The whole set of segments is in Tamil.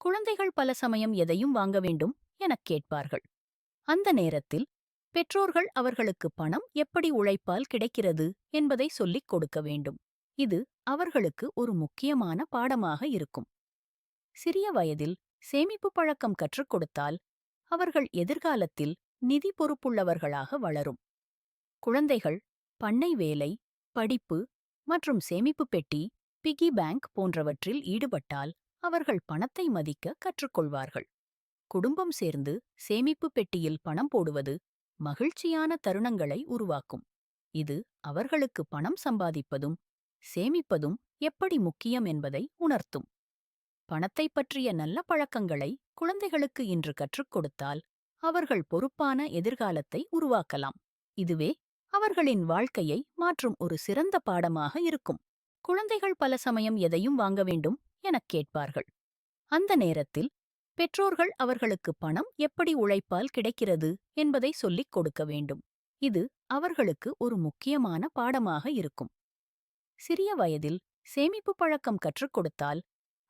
குழந்தைகள் பல சமயம் எதையும் வாங்க வேண்டும் எனக் கேட்பார்கள். அந்த நேரத்தில் பெற்றோர்கள் அவர்களுக்கு பணம் எப்படி உழைப்பால் கிடைக்கிறது என்பதை சொல்லிக் கொடுக்க வேண்டும். இது அவர்களுக்கு ஒரு முக்கியமான பாடமாக இருக்கும். சிறிய வயதில் சேமிப்பு பழக்கம் கற்றுக் கொடுத்தால் அவர்கள் எதிர்காலத்தில் நிதி பொறுப்புள்ளவர்களாக வளரும். குழந்தைகள் பண்ணை வேலை படிப்பு மற்றும் சேமிப்பு பெட்டி பிகி பேங்க் போன்றவற்றில் ஈடுபட்டால் அவர்கள் பணத்தை மதிக்க கற்றுக்கொள்வார்கள். குடும்பம் சேர்ந்து சேமிப்பு பெட்டியில் பணம் போடுவது மகிழ்ச்சியான தருணங்களை உருவாக்கும். இது அவர்களுக்கு பணம் சம்பாதிப்பதும் சேமிப்பதும் எப்படி முக்கியம் என்பதை உணர்த்தும். பணத்தைப் பற்றிய நல்ல பழக்கங்களை குழந்தைகளுக்கு இன்று கற்றுக் கொடுத்தால் அவர்கள் பொறுப்பான எதிர்காலத்தை உருவாக்கலாம். இதுவே அவர்களின் வாழ்க்கையை மாற்றும் ஒரு சிறந்த பாடமாக இருக்கும். குழந்தைகள் பல சமயம் எதையும் வாங்க வேண்டும் எனக் கேட்பார்கள். அந்த நேரத்தில் பெற்றோர்கள் அவர்களுக்கு பணம் எப்படி உழைப்பால் கிடைக்கிறது என்பதை சொல்லிக் கொடுக்க வேண்டும். இது அவர்களுக்கு ஒரு முக்கியமான பாடமாக இருக்கும். சிறிய வயதில் சேமிப்பு பழக்கம் கற்றுக் கொடுத்தால்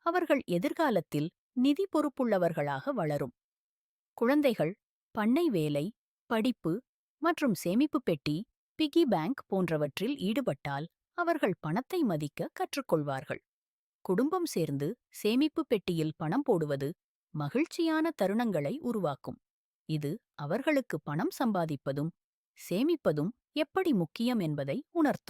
அவர்கள் எதிர்காலத்தில் நிதி பொறுப்புள்ளவர்களாக வளரும். குழந்தைகள் பண்ணை வேலை படிப்பு மற்றும் சேமிப்பு பெட்டி பிகி பேங்க் போன்றவற்றில் ஈடுபட்டால் அவர்கள் பணத்தை மதிக்க கற்றுக்கொள்வார்கள் குடும்பம் சேர்ந்து சேமிப்பு பெட்டியில் பணம் போடுவது மகிழ்ச்சியான தருணங்களை உருவாக்கும். இது அவர்களுக்கு பணம் சம்பாதிப்பதும் சேமிப்பதும் எப்படி முக்கியம் என்பதை உணர்த்தும்.